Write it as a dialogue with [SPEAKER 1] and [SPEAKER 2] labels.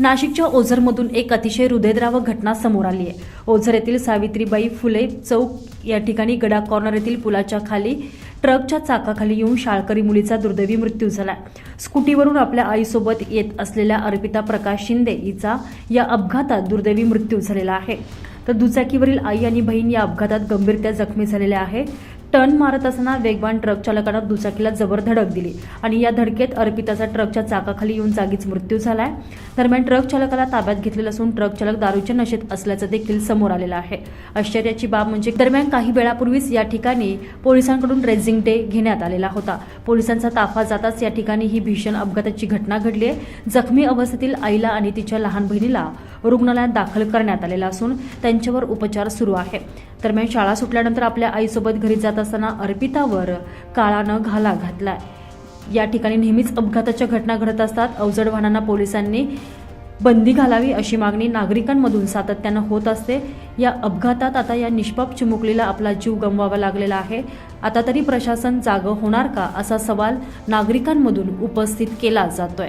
[SPEAKER 1] नाशिकच्या ओझरमधून एक अतिशय हृदयद्रावक घटना समोर आली आहे. ओझर येथील सावित्रीबाई फुले चौक या ठिकाणी गडा कॉर्नर येथील पुलाच्या खाली ट्रकच्या चाकाखाली येऊन शाळकरी मुलीचा दुर्दैवी मृत्यू झाला. स्कूटीवरून आपल्या आईसोबत येत असलेल्या अर्पिता प्रकाश शिंदे हिचा या अपघातात दुर्दैवी मृत्यू झालेला आहे. तर दुचाकीवरील आई आणि बहीण या अपघातात गंभीरत्या जखमी झालेल्या आहे. टर्न मारत असताना वेगवान ट्रक चालकानं दुचाकीला जबर धडक दिली आणि या धडकेत अर्पिताचा ट्रकच्या चाकाखाली येऊन जागीच मृत्यू झालाय. दरम्यान ट्रक चालकाला ताब्यात घेतलेलं असून ट्रक चालक दारूच्या नशेत असल्याचं देखील समोर आलेलं आहे. आश्चर्याची बाब म्हणजे दरम्यान काही वेळापूर्वीच या ठिकाणी पोलिसांकडून रेझिंग डे घेण्यात आलेला होता. पोलिसांचा ताफा जाताच या ठिकाणी ही भीषण अपघाताची घटना घडली आहे. जखमी अवस्थेतील आईला आणि तिच्या लहान बहिणीला रुग्णालयात दाखल करण्यात आलेला असून त्यांच्यावर उपचार सुरू आहे. दरम्यान शाळा सुटल्यानंतर आपल्या आईसोबत घरी जात असताना अर्पितावर काळानं घाला घातलाय. या ठिकाणी नेहमीच अपघाताच्या घटना घडत असतात. अवजड वाहनांना पोलिसांनी बंदी घालावी अशी मागणी नागरिकांमधून सातत्यानं होत असते. या अपघातात आता या निष्पाप चिमुकलीला आपला जीव गमवावा लागलेला आहे. आता तरी प्रशासन जागं होणार का असा सवाल नागरिकांमधून उपस्थित केला जातोय.